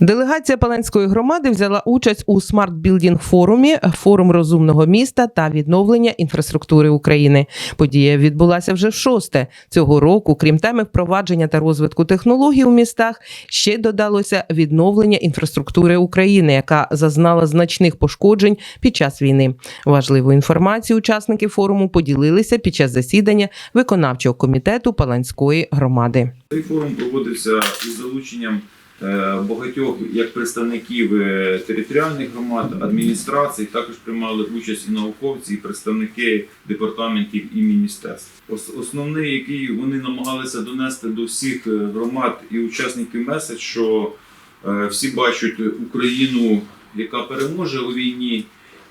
Делегація Паланської громади взяла участь у Building форумі форум розумного міста та відновлення інфраструктури України. Подія відбулася вже шосте цього року. Крім теми впровадження та розвитку технологій у містах, ще додалося відновлення інфраструктури України, яка зазнала значних пошкоджень під час війни. Важливу інформацію учасники форуму поділилися під час засідання виконавчого комітету Паланської громади. Цей форум проводився із залученням багатьох як представників е, територіальних громад, адміністрацій, також приймали участь і науковці, і представники департаментів і міністерств. Ос- Основний, який вони намагалися донести до всіх е, громад і учасників меседж, що е, всі бачать Україну, яка переможе у війні,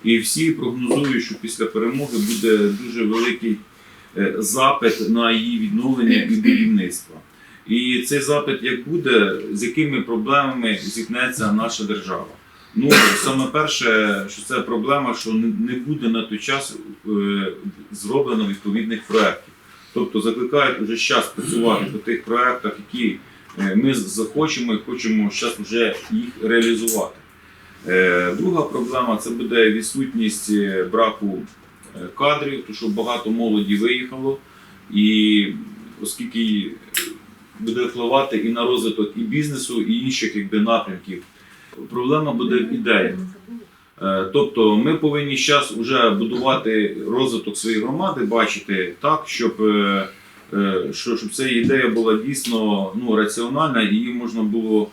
і всі прогнозують, що після перемоги буде дуже великий е, запит на її відновлення і будівництво. І цей запит як буде, з якими проблемами зіткнеться наша держава. Ну, саме перше, що це проблема, що не буде на той час е, зроблено відповідних проєктів. Тобто закликають вже зараз працювати по тих проєктах, які е, ми захочемо і хочемо зараз вже їх реалізувати. Е, Друга проблема це буде відсутність браку кадрів, тому що багато молоді виїхало, і оскільки буде впливати і на розвиток і бізнесу, і інших якби, напрямків. Проблема буде в ідеях. Е, Тобто ми повинні зараз вже будувати розвиток своєї громади, бачити так, щоб, е, е, що- щоб ця ідея була дійсно ну, раціональна і її можна було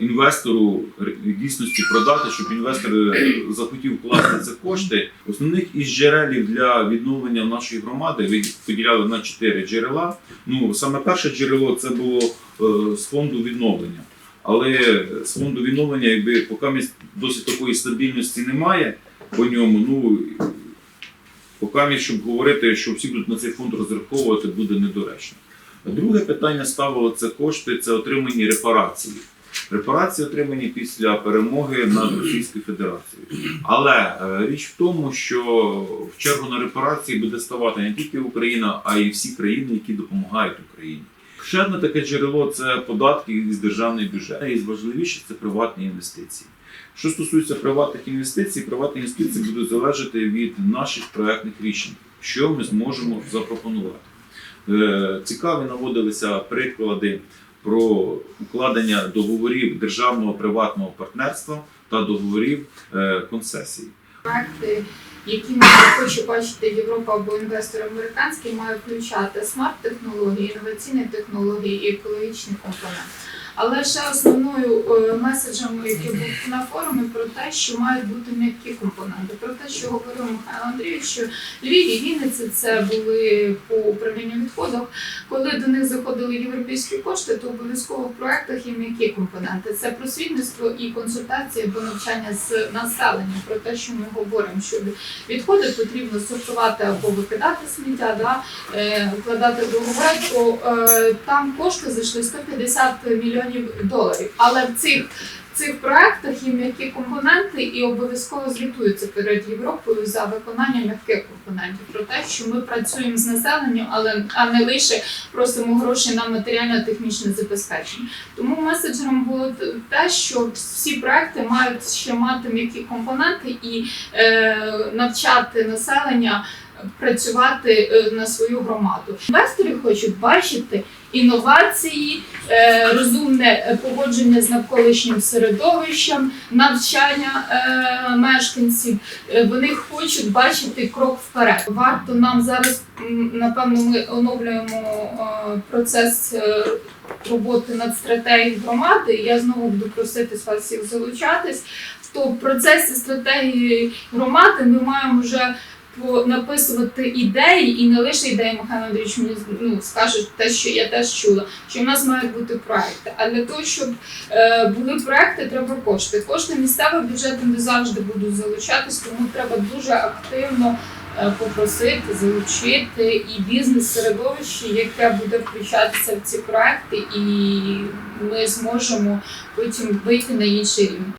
інвестору в дійсності продати, щоб інвестор е, захотів вкласти це кошти. Основних із джерелів для відновлення нашої громади ви поділяли на чотири джерела. Ну, саме перше джерело це було е, з фонду відновлення. Але з фонду відновлення, якби поки досить такої стабільності немає по ньому, ну поки щоб говорити, що всі будуть на цей фонд розраховувати, буде недоречно. Друге питання ставило це кошти, це отримані репарації. Репарації отримані після перемоги над Російською Федерацією. Але е, річ в тому, що в чергу на репарації буде ставати не тільки Україна, а й всі країни, які допомагають Україні. Ще одне таке джерело це податки із державний бюджет. І важливіше це приватні інвестиції. Що стосується приватних інвестицій, приватні інвестиції будуть залежати від наших проектних рішень, що ми зможемо запропонувати. Е, Цікаві наводилися приклади про укладення договорів державного приватного партнерства та договорів е, концесії. проекти, які ми хоче бачити Європа або інвестор американський, має включати смарт-технології, інноваційні технології і екологічні компонент. Але ще основною е, меседжем, який був на форумі, про те, що мають бути м'які компоненти, про те, що говорив Михайло Андрійович, що Львів і Вінниці це були по управлінню відходах. Коли до них заходили європейські кошти, то обов'язково в проектах є м'які компоненти. Це просвітництво і консультації або навчання з населенням про те, що ми говоримо, що відходи потрібно сортувати або викидати сміття, да, е, вкладати в договори, е, там кошти зайшли 150 мільйонів доларів. Але в цих цих проектах є м'які компоненти і обов'язково звітуються перед Європою за виконання м'яких компонентів про те, що ми працюємо з населенням, але а не лише просимо гроші на матеріально-технічне забезпечення. Тому меседжером було те, що всі проекти мають ще мати м'які компоненти і е, навчати населення працювати е, на свою громаду. Інвестори хочуть бачити інновації, е, розумне поводження з навколишнім середовищем, навчання е, мешканців. Е, Вони хочуть бачити крок вперед. Варто нам зараз, напевно, ми оновлюємо процес. Роботи над стратегією громади, я знову буду просити вас всіх залучатись. То в процесі стратегії громади ми маємо вже написувати ідеї, і не лише ідеї Михайло Андрійович мені ну, скаже те, що я теж чула, що в нас мають бути проекти. А для того, щоб е, були проекти, треба кошти. Кошти місцевого бюджету не завжди будуть залучатись, тому треба дуже активно е, попросити, залучити і бізнес-середовище, яке буде включатися в ці проекти, і ми зможемо потім вийти на інший рівень.